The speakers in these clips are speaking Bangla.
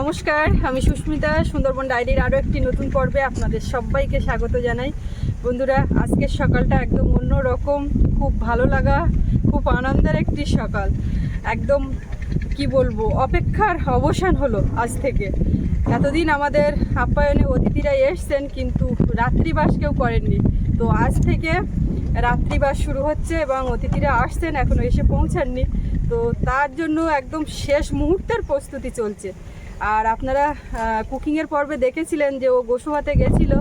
নমস্কার, আমি সুস্মিতা, সুন্দরবন ডায়েরির আরও একটি নতুন পর্বে আপনাদের সবাইকে স্বাগত জানাই। বন্ধুরা, আজকের সকালটা একদম অন্য রকম খুব ভালো লাগা, খুব আনন্দের একটি সকাল। একদম, কি বলব, অপেক্ষার অবসান হলো আজ থেকে। এতদিন আমাদের আপ্যায়নে অতিথিরা এসছেন, কিন্তু রাত্রিবাস কেউ করেননি। তো আজ থেকে রাত্রিবাস শুরু হচ্ছে এবং অতিথিরা আসছেন এখনও এসে পৌঁছাননি। তো তার জন্য একদম শেষ মুহূর্তের প্রস্তুতি চলছে। আর আপনারা কুকিংয়ের পর্বে দেখেছিলেন যে ও গোসুহাতে গেছিল,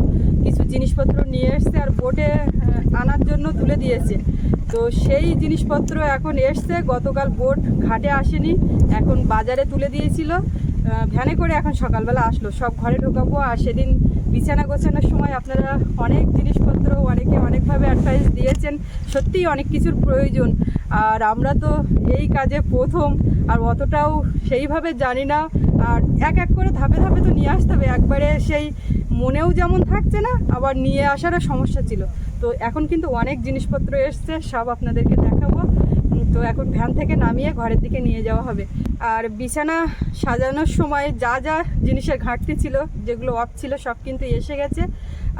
কিছু জিনিসপত্র নিয়ে এসছে আর বোটে আনার জন্য তুলে দিয়েছে। তো সেই জিনিসপত্র এখন এসছে, গতকাল বোট ঘাটে আসেনি, এখন বাজারে তুলে দিয়েছিল। ভ্যানে করে এখন সকালবেলা আসলো। সব ঘরে ঢোকাবো আর সেদিন বিছানা গোছানোর সময় আপনারা অনেক জিনিসপত্র অনেকে অনেকভাবে অ্যাডভাইস দিয়েছেন। সত্যিই অনেক কিছুর প্রয়োজন। আর আমরা তো এই কাজে প্রথম আর অতটাও সেইভাবে জানি না। আর এক এক করে ধাপে ধাপে তো নিয়ে আসতে হবে। একবারে সেই মনেও যেমন থাকছে না আবার নিয়ে আসারও সমস্যা ছিল। তো এখন কিন্তু অনেক জিনিসপত্র এসছে সব আপনাদেরকে উম, তো এখন ভ্যান থেকে নামিয়ে ঘরের দিকে নিয়ে যাওয়া হবে। আর বিছানা সাজানোর সময় যা যা জিনিসের ঘাটতি ছিল, যেগুলো অফ ছিল, সব কিন্তু এসে গেছে।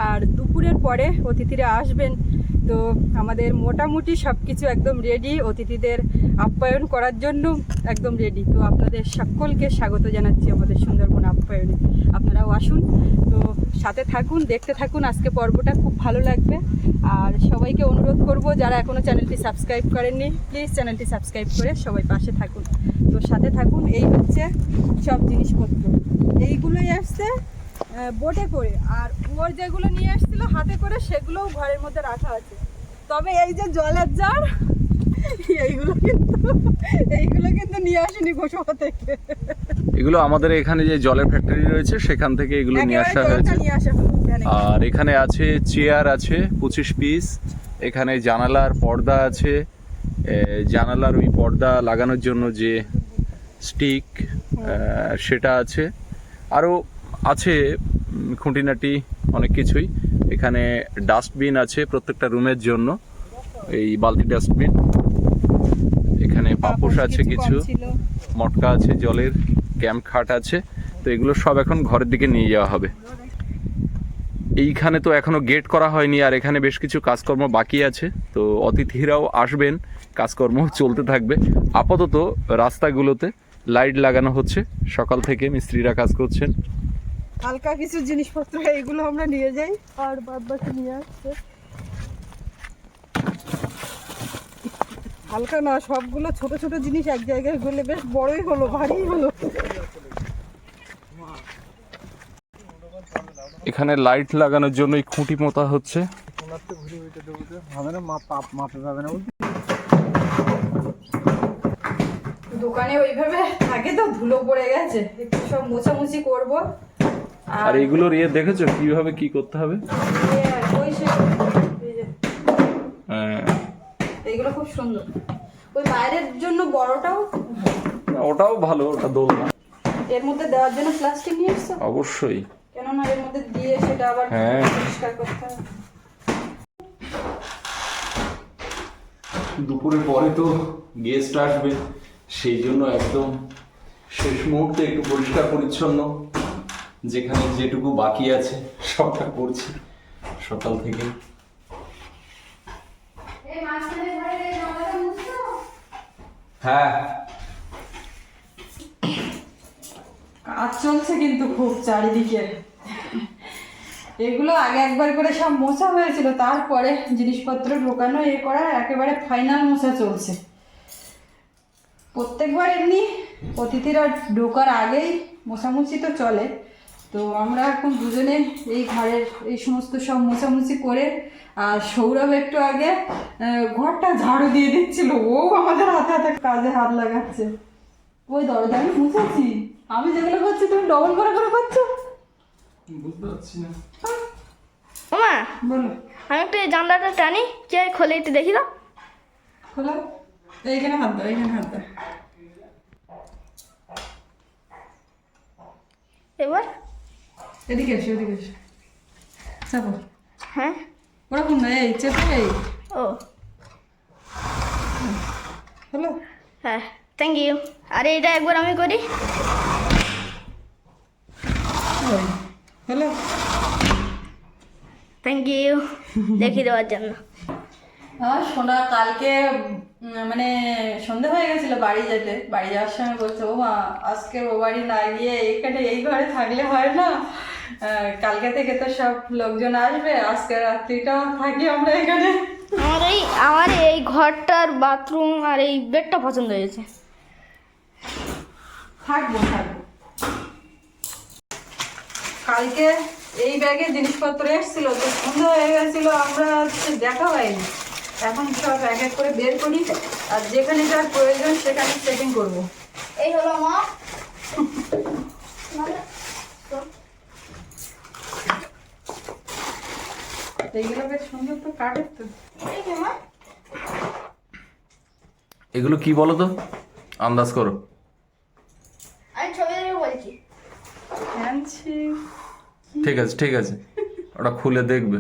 আর দুপুরের পরে অতিথিরা আসবেন তো আমাদের মোটামুটি সব কিছু একদম রেডি অতিথিদের আপ্যায়ন করার জন্য একদম রেডি তো আপনাদের সকলকে স্বাগত জানাচ্ছি আমাদের সুন্দরবন আপ্যায়নে। আপনারাও আসুন। তো সাথে থাকুন, দেখতে থাকুন, আজকে পর্বটা খুব ভালো লাগবে। আর সবাইকে অনুরোধ করব, যারা এখনও চ্যানেলটি সাবস্ক্রাইব করেননি প্লিজ চ্যানেলটি সাবস্ক্রাইব করে সবাই পাশে থাকুন। তো সাথে থাকুন, এই হচ্ছে সব জিনিসপত্র। এইগুলোই আসছে। বোটে করে। আর ওর যেগুলো নিয়ে আসছিল হাতে করে সেগুলোও ঘরের মধ্যে রাখা আছে। তবে এই যে জলের জার এইগুলো কিন্তু এইগুলো কিন্তু নিয়ে আসেনি গোসবা থেকে। এগুলো আমাদের এখানে যে জলের ফ্যাক্টরি রয়েছে সেখান থেকে এগুলো নিয়ে আসা হয়েছে। আর এখানে আছে চেয়ার আছে পঁচিশ পিস এখানে জানালার পর্দা আছে। জানালার ওই পর্দা লাগানোর জন্য যে স্টিক সেটা আছে। আরও আছে খুঁটিনাটি অনেক কিছুই। এখানে ডাস্টবিন আছে প্রত্যেকটা রুমের জন্য এই বালতি ডাস্টবিন। এখানে পাপোশ আছে কিছু মটকা আছে জলের ক্যাম্প খাট আছে। তো এগুলো সব এখন ঘরের দিকে নিয়ে যাওয়া হবে। এইখানে তো এখনও গেট করা হয়নি আর এখানে বেশ কিছু কাজকর্ম বাকি আছে। তো অতিথিরাও আসবেন কাজকর্ম চলতে থাকবে। আপাতত রাস্তাগুলোতে লাইট লাগানো হচ্ছে। সকাল থেকে মিস্ত্রিরা কাজ করছেন। হালকা কিছু জিনিসপত্র এগুলো আমরা নিয়ে যাই। আর বাদ বাকি নিয়ে আসছে। হালকা না সবগুলো ছোট ছোট জিনিস এক জায়গায় গেলে বেশ বড়ই হলো ভারী হলো। এখানে লাইট লাগানোর জন্য এই খুঁটি পোতা হচ্ছে। দোকানে ওইভাবে থাকে তো ধুলো পড়ে গেছে একটু সব মোছামুছি করব। আর এগুলোর ইয়ে দেখেছ? কীভাবে কি করতে হবে? হ্যাঁ, এইগুলো খুব সুন্দর। ওই বাইরের জন্য বড়টাও ওটাও ভালো ওটা দোলনা। এর মধ্যে দেওয়ার জন্য প্লাস্টিক নিয়ে এসছো? অবশ্যই। কেননা এর মধ্যে দিয়ে সেটা আবার হ্যাঁ। পরিষ্কার করতে হবে। দুপুরের পরে তো গেস্ট আসবে সেই জন্য একদম শেষ মুহূর্তে একটু পরিষ্কার পরিচ্ছন্ন। যেখানে যেটুকু বাকি আছে সবটা করছি। সকাল থেকে। হ্যাঁ। কাজ চলছে কিন্তু খুব চারিদিকে। এগুলো আগে একবার করে সব মোছা হয়েছিল তারপরে জিনিসপত্র ঢোকানো এ করা একেবারে ফাইনাল মোছা চলছে। প্রত্যেকবার এমনি অতিথিরা ঢোকার আগেই মোছামুছি তো চলে। তো আমরা এখন দুজনে এই ঘরের এই সমস্ত সব মোছামুছি করে আর সৌরভ একটু আগে ঘরটা ঝাড়ু দিয়ে দিচ্ছিল। ও আমাদের হাতে হাতে কাজে হাত লাগাচ্ছে। ওই দরজা আমি মুছেছি। আমি যেগুলো করছি তুমি ডবল করে করে করছ? বুঝতে পারছি না। ওমা বলো। আমি একটু এই জানলাটা টানি কে খোলে একটু দেখি দাও। খোলো। এইখানে হাত দাও এইখানে হাত দাও। এবার? এদিকে এসো এদিকে এসো। চাপো। হ্যাঁ? ওরকম না এই চেপে এই। ও। হলো? হ্যাঁ থ্যাংক ইউ আরে এটা একবার আমি করি। হ্যালো থ্যাংক ইউ দেখিয়ে দেওয়ার জন্য। আর সোনা কালকে মানে সন্ধে হয়ে গেছিল বাড়ি যেতে। বাড়ি যাওয়ার সময় বলছে ও মা আজকে ও বাড়ি না গিয়ে এখানে এই ঘরে থাকলে হয় না? কালকে থেকে তো সব লোকজন আসবে আজকে রাত্রিটাও থাকি আমরা এখানে। আমার এই আমার এই ঘরটার বাথরুম আর এই বেডটা পছন্দ হয়েছে। থাকব থাকব। কালকে এই ব্যাগে জিনিসপত্র এসেছিল তো সন্ধ্যা হয়ে গেছিল আমরা হচ্ছে দেখা হয়নি। এখন সব এক এক করে বের করি আর যেখানে যার প্রয়োজন সেখানে চেকিং করব। এই হলো মা। এইগুলো বেশ সুন্দর তো কাঠের তো। এগুলো কি বলো তো? আন্দাজ করো। আমি ছবি দেখে বলছি। ঠিক আছে ঠিক আছে। ওটা খুলে দেখবে।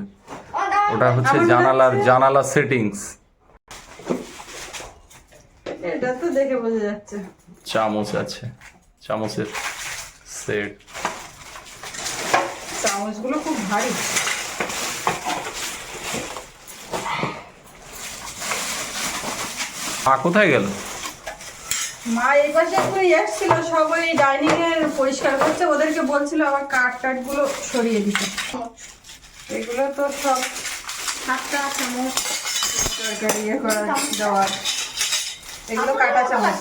ওটা হচ্ছে জানালার জানালার সেটিংস এটা তো দেখে বোঝা যাচ্ছে। চামচ আছে। চামচের সেট চামচগুলো খুব ভারী। মা কোথায় গেল? মা এই পাশে একটু এসছিল সবাই ডাইনিং এর পরিষ্কার করছে ওদেরকে বলছিল আবার কাঠ টাটগুলো সরিয়ে দিতে। এগুলো তো সব চামচ তরকারি ইয়ে করা দেওয়ার এগুলো কাটা চামচ।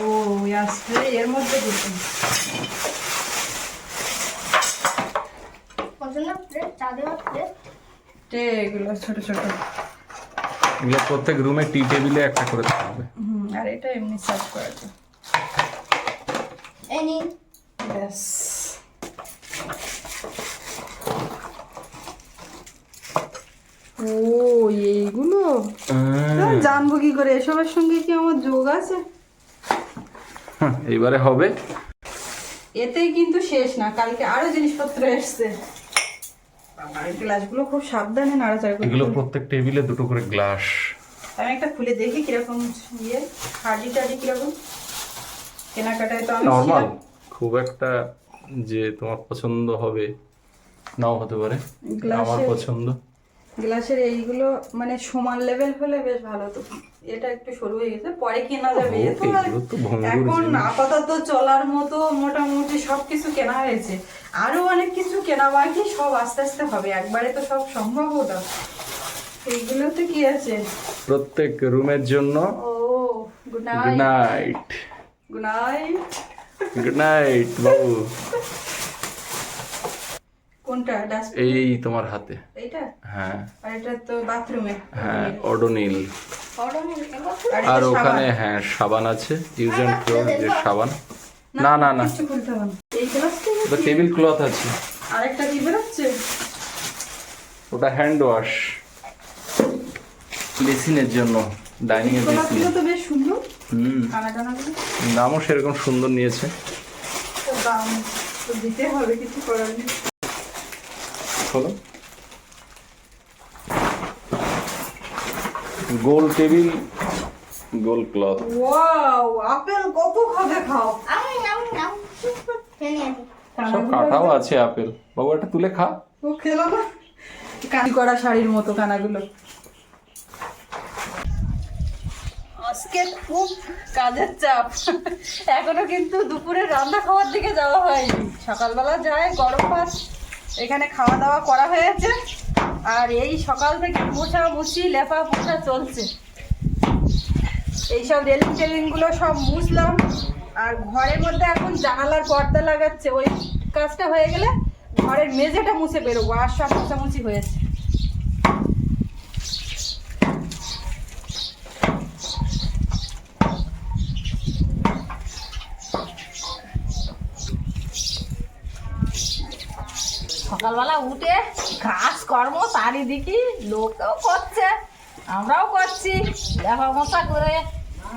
ও আসলে এর মধ্যে দিতে পছন্দ প্লেট চা দেওয়ার প্লেট টে এগুলো ছোট ছোট। এগুলো প্রত্যেক রুমে টি টেবিলে একটা করে থাকবে হুম আর এটা এমনি সার্ভ করা যায়। ব্যাস। ও এইগুলো? জানব কি করে? এসবের সঙ্গে কি আমার যোগ আছে? হ্যাঁ, এইবারে হবে। এতেই কিন্তু শেষ না কালকে আরও জিনিসপত্র এসছে। গ্লাসগুলো খুব সাবধানে নাড়াচাড়া করতে এগুলো প্রত্যেক টেবিলে দুটো করে গ্লাস। আমি একটা খুলে দেখি কীরকম ইয়ে হাডি টাডি কীরকম। কেনাকাটায় তো নর্মাল? খুব একটা যে তোমার পছন্দ হবে নাও হতে পারে। আমার পছন্দ। গ্লাসের এইগুলো মানে সমান লেভেল হলে বেশ ভালো হতো। এটা একটু সরু হয়ে গেছে পরে কেনা যাবে। তো তো এখন আপাতত চলার মতো মোটামুটি সবকিছু কেনা হয়েছে। আরও অনেক কিছু কেনা বাকি সব আস্তে আস্তে হবে। একবারে তো সব সম্ভব ওটা এইগুলোতে কি আছে? প্রত্যেক রুমের জন্য ও good night good night good night বাবু। কোনটা? এই তোমার হাতে। হ্যাঁ। আর এটা তো বাথরুমে। হ্যাঁ অডোনিল। আর ওখানে হ্যাঁ সাবান আছে ইউজ অ্যান্ড থ্রো যে সাবান। না না না টেবিল ক্লথ আছে। আরেকটা কি বেরোচ্ছে? ওটা হ্যান্ড ওয়াশ বেসিনের জন্য ডাইনিং এর বেসিন তো বেশ সুন্দর। হুম। দামও সেরকম সুন্দর নিয়েছে। তো দাম তো দিতে হবে কিছু করার নেই। হলো গোল টেবিল গোল ক্লথ। ওয়াও আপেল কত খাবে খাও। আমি আমি নিয়ে সব কাটাও আছে আপেল। বাবু একটা তুলে খা। ও খেলো না? কানি করা শাড়ির মতো কানাগুলো। আজকে খুব কাজের চাপ। এখনও কিন্তু দুপুরে রান্না খাওয়ার দিকে যাওয়া হয়নি। সকালবেলা যায় গরম ভাত এখানে খাওয়া দাওয়া করা হয়েছে। আর এই সকাল থেকে মোছা মুছি, লেপা পোছা চলছে। এইসব রেলিং টেলিংগুলো সব মুছলাম। আর ঘরের মধ্যে এখন জানালার পর্দা লাগাচ্ছে। ওই কাজটা হয়ে গেলে ঘরের মেঝেটা মুছে বেরোবো, আর সব মোছামুছি হয়েছে। সকালবেলা উঠে কাজ কর্ম চারিদিকে লোকেও করছে আমরাও করছি লেখা মশা করে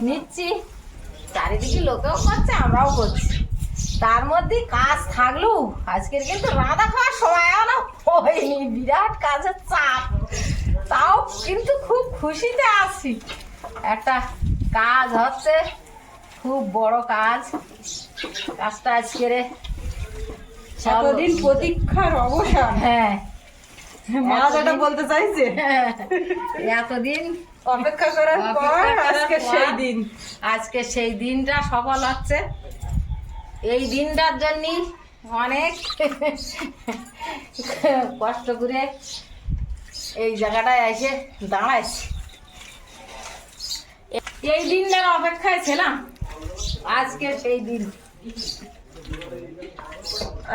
নিচ্ছি। চারিদিকে লোকেও করছে আমরাও করছি। তার মধ্যে কাজ থাকলেও আজকের কিন্তু রান্না খাওয়ার সময় এখনও হয়নি বিরাট কাজের চাপ। তাও কিন্তু খুব খুশিতে আছি। একটা কাজ হচ্ছে খুব বড় কাজ। কাজটা আজকে রে এতদিন প্রতীক্ষার অবসান। হ্যাঁ। মা যেটা বলতে চাইছে। এতদিন অপেক্ষা করার পর আজকে সেই দিন। আজকে সেই দিনটা সফল হচ্ছে। এই দিনটার জন্য অনেক কষ্ট করে এই জায়গাটায় এসে দাঁড়াইছি। এই দিনটার অপেক্ষায় ছিলাম। আজকে সেই দিন।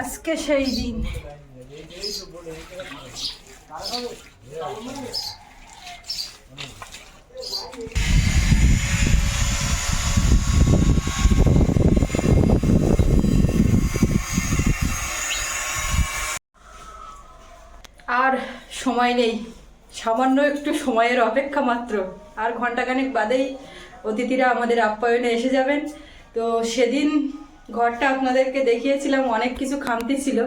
আজকে সেই দিন। আর সময় নেই। সামান্য একটু সময়ের অপেক্ষা মাত্র। আর ঘন্টাখানেক বাদেই অতিথিরা আমাদের আপ্যায়নে এসে যাবেন। তো সেদিন ঘরটা আপনাদেরকে দেখিয়েছিলাম অনেক কিছু খামতি ছিল।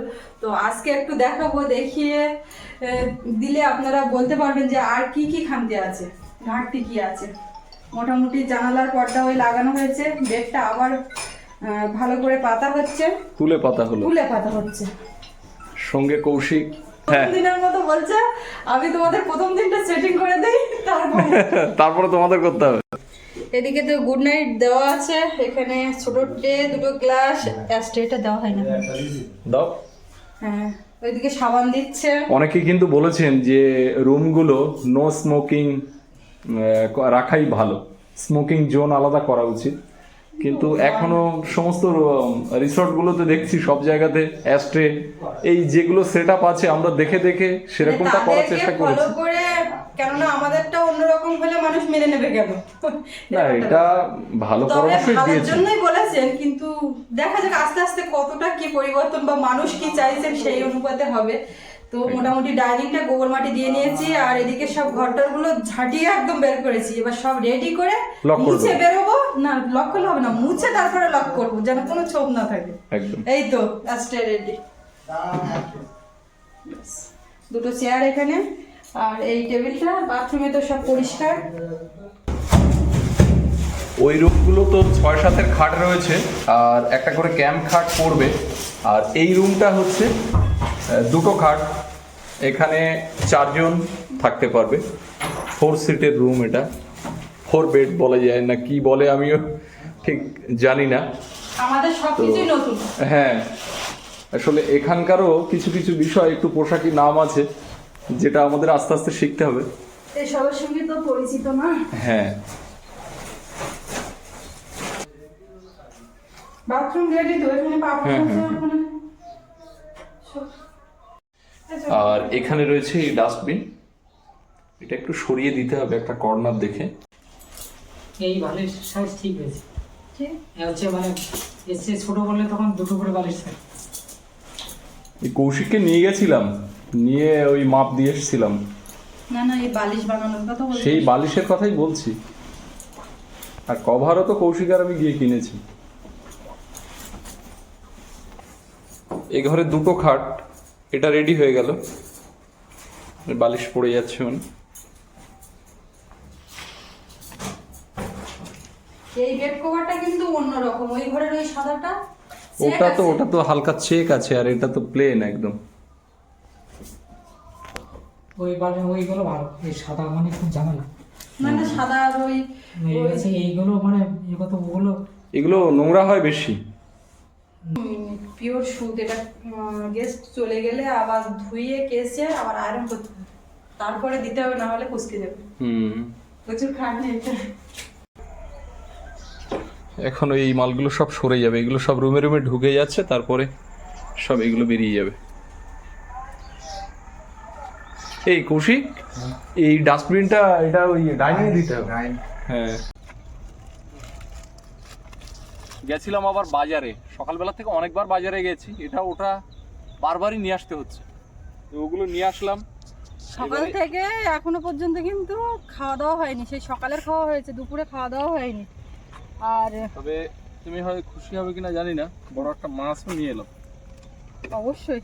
তো আজকে একটু দেখাবো দেখিয়ে দিলে আপনারা বলতে পারবেন যে আর কি কি খামতি আছে ঘাটতি কি আছে। মোটামুটি জানালার পর্দা ওই লাগানো হয়েছে বেডটা আবার ভালো করে পাতা হচ্ছে। তুলে পাতা হলো। তুলে পাতা হচ্ছে। সঙ্গে কৌশিক হ্যাঁ। দিনের মতো বলছে আমি তোমাদের প্রথম দিনটা সেটিং করে দেই তারপরে। তারপরে তোমাদের করতে হবে। এদিকে তো গুড নাইট দেওয়া আছে। এখানে ছোট ট্রে দুটো গ্লাস অ্যাস্ট্রেটা দেওয়া হয় না। দাও। হ্যাঁ ওইদিকে সাবান দিচ্ছে। অনেকে কিন্তু বলেছেন যে রুমগুলো নো স্মোকিং রাখাই ভালো। স্মোকিং জোন আলাদা করা উচিত। কিন্তু এখনও সমস্ত রিসর্টগুলোতে দেখছি সব জায়গাতে অ্যাস্ট্রে এই যেগুলো সেট আপ আছে আমরা দেখে দেখে সেরকমটা করার চেষ্টা করেছি। করে কেননা আমাদেরটা অন্যরকম হলে মানুষ মেনে নেবে কেন? না এটা ভালো পরামর্শই ভালোর জন্যই বলেছেন কিন্তু দেখা যাক আস্তে আস্তে কতটা কি পরিবর্তন বা মানুষ কি চাইছেন সেই অনুপাতে হবে। তো মোটামুটি ডাইনিংটা গোবর মাটি দিয়ে নিয়েছি আর এদিকে সব ঘরটারগুলো ঝাঁটিয়ে একদম বের করেছি। এবার সব রেডি করে মুছে বেরোবো। না লক করলে হবে না মুছে তারপরে লক করব যেন কোনো ছোপ না থাকে। এই তো লাস্টে রেডি দুটো চেয়ার এখানে। আর এই টেবিলটা বাথরুমে তো সব পরিষ্কার। ওই রুমগুলো তো ছয় সাতের খাট রয়েছে আর একটা করে ক্যাম্প খাট পড়বে। আর এই রুমটা হচ্ছে দুটো খাট। এখানে চারজন থাকতে পারবে। ফোর সিটের রুম এটা। ফোর বেড বলা যায় না কি বলে আমিও ঠিক জানি না। আমাদের সবকিছুই নতুন। হ্যাঁ। আসলে এখানকারও কিছু কিছু বিষয় একটু পোশাকি নাম আছে। যেটা আমাদের আস্তে আস্তে শিখতে হবে। এই সবার সঙ্গে তো পরিচিত না। হ্যাঁ। বাথরুম রেডি তো এখানে হ্যাঁ, হ্যাঁ। আর এখানে রয়েছে এই ডাস্টবিন এটা একটু সরিয়ে দিতে হবে একটা কর্নার দেখে। এই বালিশ সাইজ ঠিক হয়েছে। হচ্ছে মানে ছোট বলে তখন দুটো করে বালিশ থাকে। এই কৌশিককে নিয়ে গেছিলাম। নিয়ে ওই মাপ দিয়ে এসেছিলাম। না না এই বালিশ বানানোর কথা বলছি সেই বালিশের কথাই বলছি। আর কভারও তো কৌশিকার আমি গিয়ে কিনেছি। এ ঘরে দুটো খাট এটা রেডি হয়ে গেল। বালিশ পড়ে যাচ্ছে মানে এই বেড কভারটা কিন্তু অন্যরকম। ওই ঘরের ওই সাদাটা ওটা তো ওটা তো হালকা চেক আছে আর এটা তো প্লেন একদম। ওই বালি ওইগুলো ভালো এই সাদা মানে খুব ঝামেলা না না সাদা ওই হচ্ছে এইগুলো মানে এ কত ওগুলো এগুলো নোংরা হয় বেশি। পিওর সুত এটা গেস্ট চলে গেলে আবার ধুইয়ে কেসে আবার আয়রন করতে হবে। তারপরে দিতে হবে না হলে কুচকে যাবে। হুম। প্রচুর খাটনি এটা। এখন এই মালগুলো সব সরে যাবে। এগুলো সব রুমে রুমে ঢুকে যাচ্ছে তারপরে সব এগুলো বেরিয়ে যাবে। এই কৌশিক এই ডাস্টবিনটা এটা ওই ডাইনিং দিতে হবে। হ্যাঁ। গেছিলাম আবার বাজারে। সকালবেলা থেকে অনেকবার বাজারে গেছি। এটা ওটা বারবারই নিয়ে আসতে হচ্ছে। তো ওগুলো নিয়ে আসলাম। সকাল থেকে এখনও পর্যন্ত কিন্তু খাওয়া দাওয়া হয়নি। সেই সকালের খাওয়া হয়েছে দুপুরে খাওয়া দাওয়া হয়নি। আর তবে তুমি হয় খুশি হবে কিনা জানি না। বড় একটা মাছও নিয়ে এলাম। অবশ্যই।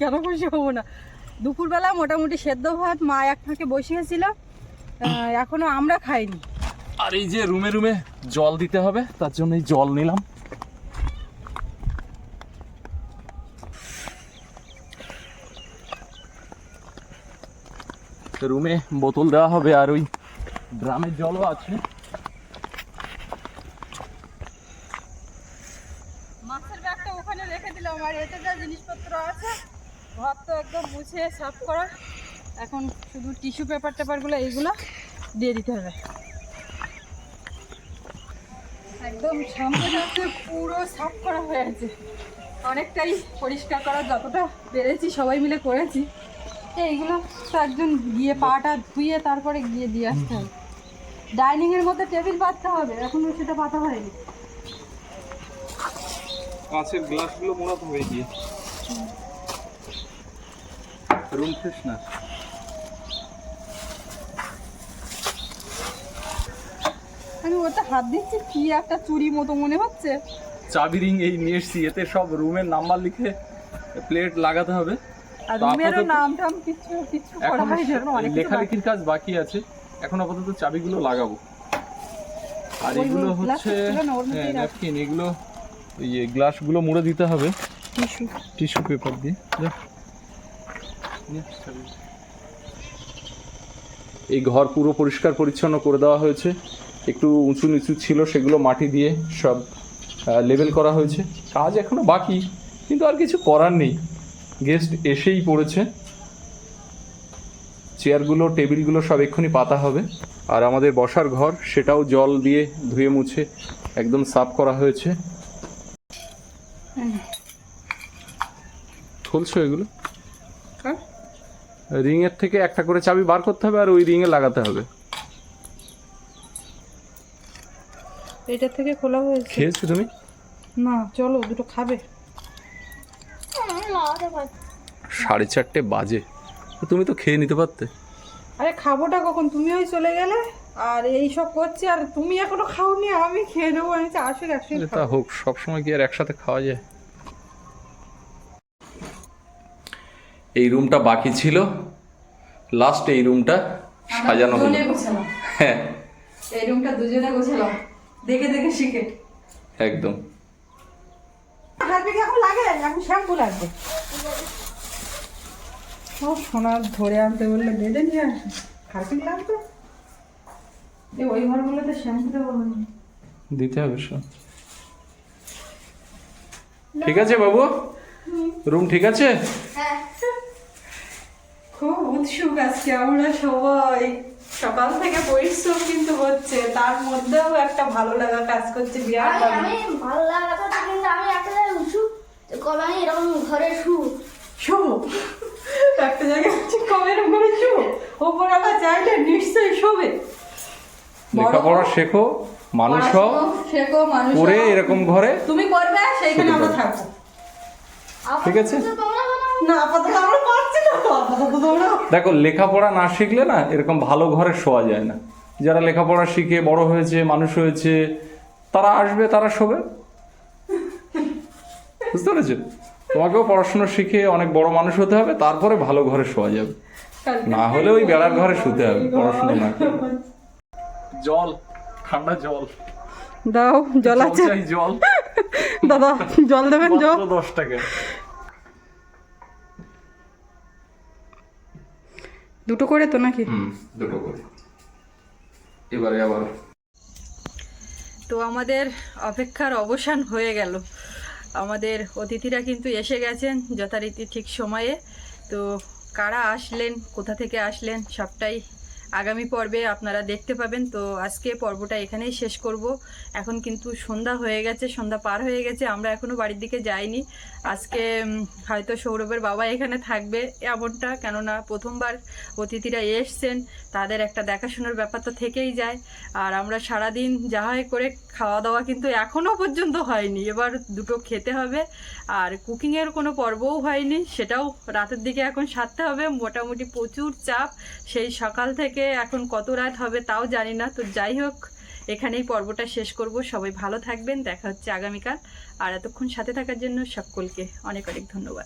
কেন খুশি হব না? দুপুরবেলা মোটামুটি সেদ্ধ ভাত মা এক ফাঁকে বসিয়েছিল এখনও আমরা খাইনি। আর এই যে রুমে রুমে জল দিতে হবে, তার জন্য এই জল নিলাম। রুমে বোতল দেওয়া হবে আর ওই ড্রামের জলও আছে মাছের ব্যাগটা ওখানে রেখে দিলাম আর এতে যা জিনিসপত্র আছে ঘর তো মুছে সাফ করা। এখন শুধু টিস্যু পেপার টেপারগুলো এইগুলো দিয়ে দিতে হবে। একদম সামনে যাচ্ছে পুরো সাফ করা হয়ে আছে। অনেকটাই পরিষ্কার করা যতটা পেরেছি, সবাই মিলে করেছি। এইগুলো তো একজন গিয়ে পাটা ধুয়ে তারপরে গিয়ে দিয়ে আসতে হবে। ডাইনিংয়ের মধ্যে টেবিল পাততে হবে এখনও সেটা পাতা হয়নি। কাঁচের গ্লাসগুলো মোড়াতে হয়ে গিয়ে রুম ফ্রেশনার আমি ওটা হাত দিচ্ছি কি একটা চুরি মতো মনে হচ্ছে? চাবি রিং এই নিয়ে এসছি এতে সব রুমের নাম্বার লিখে প্লেট লাগাতে হবে। আর রুমেরও নাম টাম কিছু কিছু করা এখন হয়নি অনেক লেখালেখির কাজ বাকি আছে। এখন আপাতত চাবিগুলো লাগাবো। আর এগুলো হচ্ছে হ্যাঁ। ন্যাপকিন এগুলো ওই গ্লাসগুলো মুড়ে দিতে হবে। টিস্যু। টিস্যু পেপার দিয়ে। এই ঘর পুরো পরিষ্কার পরিচ্ছন্ন করে দেওয়া হয়েছে। একটু উঁচু নিচু ছিল সেগুলো মাটি দিয়ে সব লেভেল করা হয়েছে। কাজ এখনও বাকি কিন্তু আর কিছু করার নেই। গেস্ট এসেই পড়েছে। চেয়ারগুলো টেবিলগুলো সব এক্ষুনি পাতা হবে। আর আমাদের বসার ঘর সেটাও জল দিয়ে ধুয়ে মুছে একদম সাফ করা হয়েছে। খুলছো এগুলো? রিংয়ের থেকে একটা করে চাবি বার করতে হবে আর ওই রিংয়ে লাগাতে হবে। এটা থেকে খোলা হয়েছে। খেয়েছো তুমি? না চলো দুটো খাবে। সাড়ে চারটে বাজে। তুমি তো খেয়ে নিতে পারতে। আরে খাবোটা কখন? তুমি ওই চলে গেলে আর এই সব করছি আর তুমি এখনও খাওনি আমি খেয়ে নেব। আমি আসুক একসঙ্গে তা হোক সবসময় কি আর একসাথে খাওয়া যায়? এই রুমটা বাকি ছিল। লাস্ট এই রুমটা সাজানো হলো। হ্যাঁ। এই রুমটা দুজনে গোছালাম। দেখে দেখে শিখে। একদম। হারপিক এখন লাগে? এখন শ্যাম্পু লাগবে। ও সোনা ধরে আনতে বললে বেঁধে নিয়ে আসে। লাগবে? শ্যাম্পু দেবো দিতে হবে সব। ঠিক আছে বাবু? রুম ঠিক আছে? হ্যাঁ। খুব উৎসুক আজকে আমরা সবাই সকাল থেকে পরিশ্রম কিন্তু হচ্ছে তার মধ্যেও একটা ভালো লাগা কাজ করছে বিরাট আমি ভালো। আমি ভালো লাগাটা তো কিন্তু আমি একটা জায়গায় উঠু কবে আমি এরকম ঘরে শু শুভ একটা জায়গায় হচ্ছে কমের উপরে শুভ ওপর আবার চাইলে নিশ্চয়ই শোবে। লেখাপড়া শেখো মানুষ হও শেখো মানুষ করে। এরকম ঘরে তুমি করবে সেইখানে আমরা থাকব। ঠিক আছে। দেখো লেখাপড়া না শিখলে না এরকম ভালো ঘরে শোয়া যায় না। যারা লেখাপড়া শিখে বড় হয়েছে মানুষ হয়েছে তারা আসবে তারা শোবে। বুঝতে পেরেছ? তোমাকেও পড়াশোনা শিখে অনেক বড় মানুষ হতে হবে তারপরে ভালো ঘরে শোয়া যাবে। না হলে ওই বেড়ার ঘরে শুতে হবে পড়াশোনা না জল ঠান্ডা জল। দাও জল আছে। জল। দাদা জল দেবেন জল। দশ টাকা। দুটো করে তো নাকি? হুম দুটো করে। এবারে আবার তো আমাদের অপেক্ষার অবসান হয়ে গেল। আমাদের অতিথিরা কিন্তু এসে গেছেন যথারীতি ঠিক সময়ে। তো কারা আসলেন কোথা থেকে আসলেন সবটাই আগামী পর্বে আপনারা দেখতে পাবেন। তো আজকে পর্বটা এখানেই শেষ করব। এখন কিন্তু সন্ধ্যা হয়ে গেছে, সন্ধ্যা পার হয়ে গেছে, আমরা এখনও বাড়ির দিকে যাইনি। আজকে হয়তো সৌরভের বাবা এখানে থাকবে এমনটা, কেননা প্রথমবার অতিথিরা এসছেন, তাদের একটা দেখাশোনার ব্যাপার তো থেকেই যায়। আর আমরা সারাদিন যা হয় করে খাওয়া দাওয়া কিন্তু এখনও পর্যন্ত হয়নি। এবার দুটো খেতে হবে, আর কুকিংয়ের কোনো পর্বও হয়নি, সেটাও রাতের দিকে এখন সারতে হবে। মোটামুটি প্রচুর চাপ, সেই সকাল থেকে এখন কত রাত হবে তাও জানি না। তো যাই হোক, এখানেই পর্বটা শেষ করব। সবাই ভালো থাকবেন। দেখা হচ্ছে আগামীকাল। আর এতক্ষণ সাথে থাকার জন্য সকলকে অনেক অনেক ধন্যবাদ।